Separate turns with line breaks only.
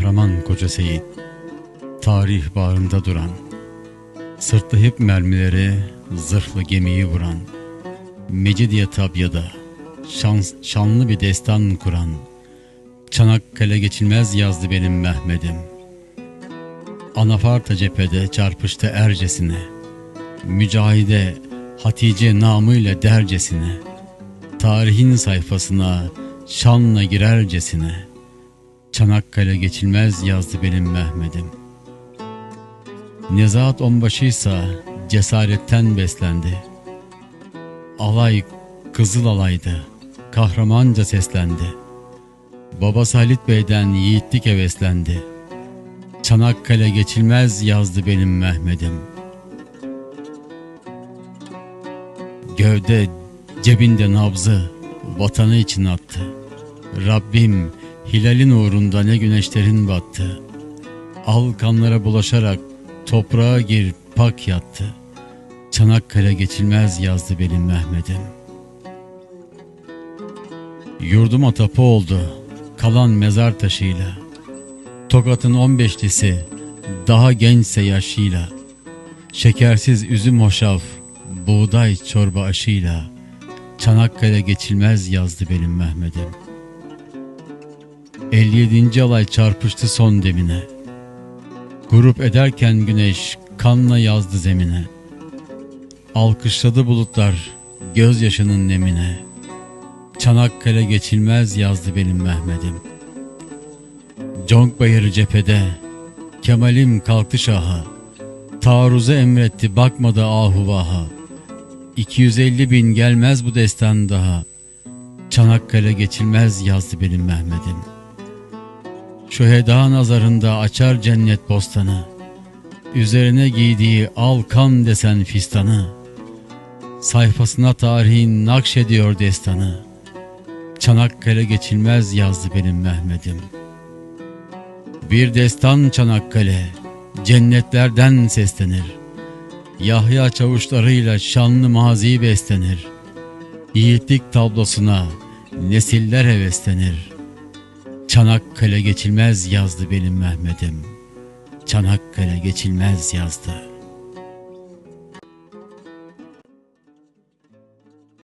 Kahraman koca Seyit, tarih bağrında duran, sırtlı hep mermileri, zırhlı gemiyi vuran, Mecidiye Tabya'da şans, şanlı bir destan kuran, Çanakkale geçilmez yazdı benim Mehmet'im. Anafarta cephede çarpıştı ercesine, Mücahide Hatice namıyla dercesine, Tarihin sayfasına şanla girercesine, Çanakkale geçilmez yazdı benim Mehmet'im. Nezahat onbaşıysa cesaretten beslendi. Alay kızıl alaydı, kahramanca seslendi. Babası Halit Bey'den yiğitlik heveslendi. Çanakkale geçilmez yazdı benim Mehmet'im. Gövde cebinde nabzı vatanı için attı. Rabbim hilalin uğrunda ne güneşlerin battı. Al kanlara bulaşarak toprağa gir pak yattı. Çanakkale geçilmez yazdı benim Mehmet'im. Yurduma tapu oldu kalan mezar taşıyla. Tokat'ın on beşlisi daha gençse yaşıyla. Şekersiz üzüm hoşaf, buğday çorba aşıyla. Çanakkale geçilmez yazdı benim Mehmet'im. 57. alay çarpıştı son demine. Grup ederken güneş kanla yazdı zemine. Alkışladı bulutlar gözyaşının nemine. Çanakkale geçilmez yazdı benim Mehmet'im. Conk bayırı cephede Kemal'im kalktı şaha. Taarruza emretti bakmadı ahuvaha. 250 bin gelmez bu destan daha. Çanakkale geçilmez yazdı benim Mehmet'im. Şüheda nazarında açar cennet bostanı. Üzerine giydiği al kan desen fistanı. Sayfasına tarihin nakşediyor destanı. Çanakkale geçilmez yazdı benim Mehmet'im. Bir destan Çanakkale, cennetlerden seslenir. Yahya çavuşlarıyla şanlı mazi beslenir. Yiğitlik tablosuna nesiller heveslenir. Çanakkale geçilmez yazdı benim Mehmet'im. Çanakkale geçilmez yazdı.